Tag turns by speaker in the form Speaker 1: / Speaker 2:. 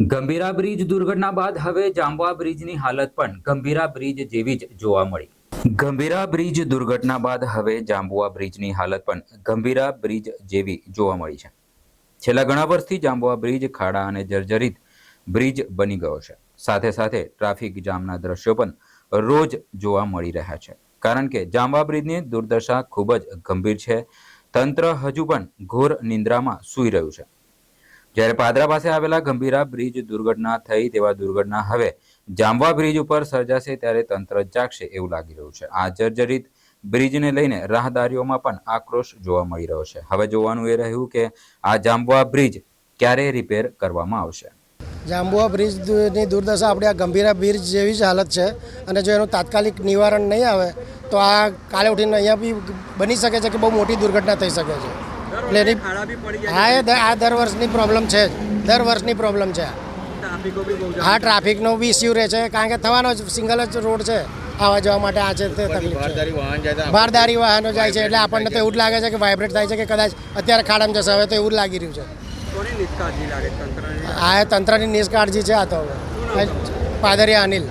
Speaker 1: Gambhira bridge દુર્ઘટના બાદ હવે જાંબવા બ્રિજની હાલત પણ ગંભીરા બ્રિજ જેવી જ જોવા મળી. ગંભીરા બ્રિજ દુર્ઘટના બાદ હવે જાંબુઆ બ્રિજની હાલત પણ ગંભીરા બ્રિજ જેવી જોવા મળી છે. છેલ્લા ઘણા વર્ષથી જાંબુઆ બ્રિજ ખાડા અને જર્જરિત બ્રિજ બની ગયો છે. સાથે સાથે ટ્રાફિક જામના દ્રશ્યો પણ રોજ જોવા મળી રહ્યા છે. કારણ કે જાંબા બ્રિજની દુર્દશા ખૂબ જ ગંભીર છે. તંત્ર હજુ પણ ઘોર નિંદ્રામાં સૂઈ રહ્યું છે. જ્યારે પાદરા પાસે આવેલા ગંભીરા બ્રિજ દુર્ઘટના થઈ તેવા દુર્ઘટના હવે જાંબવા બ્રિજ ઉપર સર્જાશે ત્યારે તંત્ર જાગશે એવું લાગી રહ્યું છે. આ જર્જરિત બ્રિજને લઈને રાહદારીઓમાં પણ આક્રોશ જોવા મળી રહ્યો છે. હવે જોવાનું એ રહ્યું કે આ જાંબવા બ્રિજ ક્યારે રિપેર કરવામાં આવશે?
Speaker 2: જાંબુઆ બ્રિજની દુર્દશા આપણે આ ગંભીરા બ્રિજ જેવી જ હાલત છે અને જો એનું તાત્કાલિક નિવારણ નહીં આવે તો આ કાલે ઉઠીને અહીંયા બી બની શકે છે કે બહુ મોટી દુર્ઘટના થઈ શકે છે. એટલે એની હા એ આ દર વર્ષની પ્રોબ્લેમ છે દર વર્ષની પ્રોબ્લેમ છે હા ટ્રાફિકનો બી ઇસ્યુ રહે છે કારણ કે થવાનો જ સિંગલ જ રોડ છે. આવવા જવા માટે આ છે તે તકલીફ છે. બારદારી વાહનો જાય છે એટલે આપણને તો એવું જ લાગે છે કે વાઇબ્રેટ થાય છે કે કદાચ અત્યારે ખાડામાં જશે હવે તો એવું જ લાગી રહ્યું છે.
Speaker 3: હા
Speaker 2: એ તંત્રની નિષ્કાળજી છે આ તો હવે. પાદરિયા અનિલ.